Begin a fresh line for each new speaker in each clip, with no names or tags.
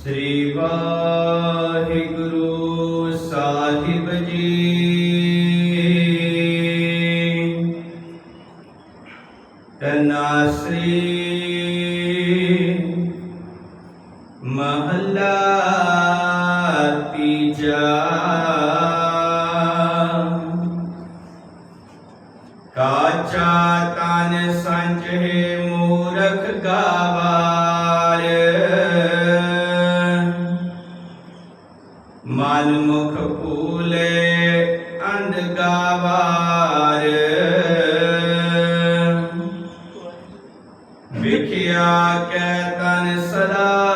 ਸ੍ਰੀ ਵਾਹਿਗੁਰੂ ਸਾਹਿਬ ਜੀ। ਤਨਾਸਰੀ ਮਹੱਲਾ ਤੀਜਾ। ਕਾਚਾ ਤਨ ਸੰਚੇ ਮੂਰਖ ਗਾਵਾਰ। ਮਨ ਮੁਖ ਭੂਲੇ ਅੰਧ ਗਾਵਾਰ। ਵਿਖਿਆ ਕੈ ਤਨ ਸਦਾ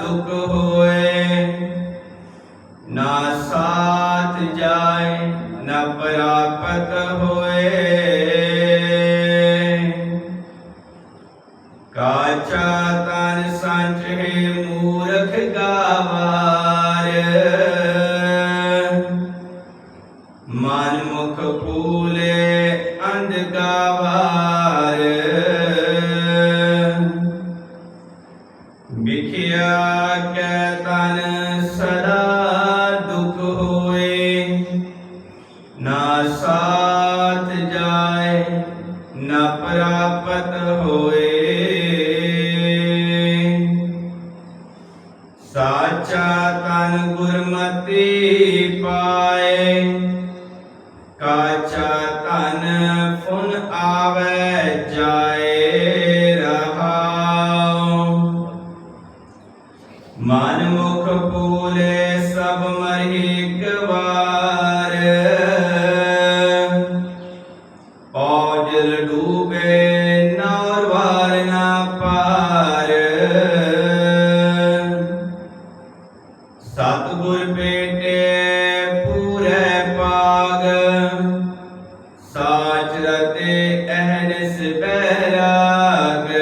ਦੁਖ ਹੋਏ। ਨਾ ਸਾਥ ਜਾਏ, ਨਾ ਪ੍ਰਾਪਤ ਹੋਏ। ਕਾਚਾ ਤਨ ਸੰਚੇ ਮੂਰਖ ਗਾਵਾਰ। ਮਨ ਮੁਖ ਪੂਲੇ ਅੰਧ ਗਾਵਾਰ। ਵਿਖਿਆ ਕੈ ਤਨ ਸਦਾ ਦੁਖ ਹੋਏ, ਨਾ ਸਾਥ ਜਾਏ, ਨਾ ਪ੍ਰਾਪਤ ਹੋਏ। ਸਾਚਾ ਗੁਰਮਤੀ ਪਾਏ। ਕਾਚਾ ਤਨ ਫੁਨ ਆਵੇ ਜਾਏ ਰਹਾਉ। ਮਨ ਮੁਖ ਪੂਲੇ ਸਭ ਮਰਹਿ ਗਵਾਰ ਔਜਲ ਡੂਬੇ ਨੌਰ ਸਤਿਗੁਰ ਬੇਟੇ ਪੂਰੇ ਪਾਗ ਸਾਚ ਰਤੇ ਅਹਨਿਸ ਬੈਰਾਗ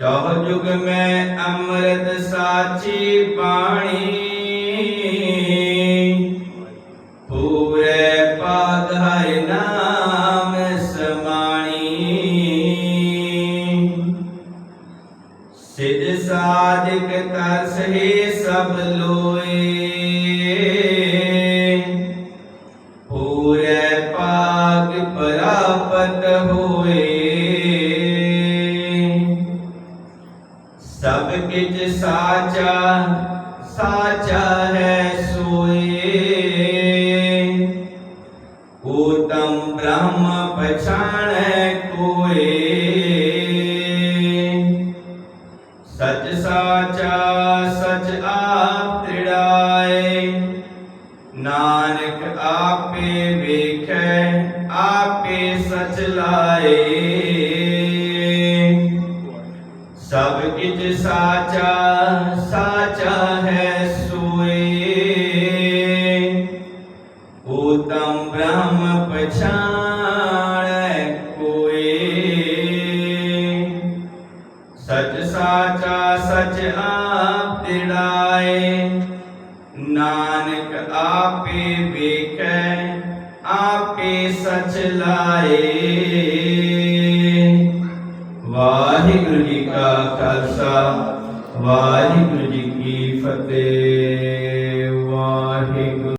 ਚੌਹ ਜੁਗ ਮੈਂ ਅੰਮ੍ਰਿਤ ਸਾਚੀ ਬਾਣੀ ਸਿਧ ਸਾਧਿਕ ਤਰਸ ਸਭ ਲੋਏ। ਪੂਰੇ ਪਾਗ ਪ੍ਰਾਪਤ ਹੋਏ। ਸਭ ਕਿਛ ਸਾਚਾ ਸਾਚਾ ਹੈ ਸੋਏ। ਉਤਮ ਬ੍ਰਹਮ ਪਛਾਣੈ ਕੋਏ। ਸਚ ਸਾਚਾ ਸਚ ਆਪ ਤ੍ਰਿੜਾਏ। ਨਾਨਕ ਆਪੇ ਵੇਖੈ, ਆਪੇ ਸਚ ਲਾਏ। ਸਭ ਕਿਛ ਸਾਚਾ ਸਾਚਾ ਹੈ ਸੋਏ। ਉਤਮ ਬ੍ਰਹਮ ਪਛਾਣੈ ਸਚ ਸਾਚਾ ਸਚ ਆਪ ਤਿੜਾਏ ਨਾਨਕ ਆਪੇ ਵੇਖੈ, ਆਪੇ ਸਚ ਲਾਏ। ਵਾਹਿਗੁਰੂ ਜੀ ਕਾ ਖਾਲਸਾ, ਵਾਹਿਗੁਰੂ ਜੀ ਕੀ ਫਤਿਹ।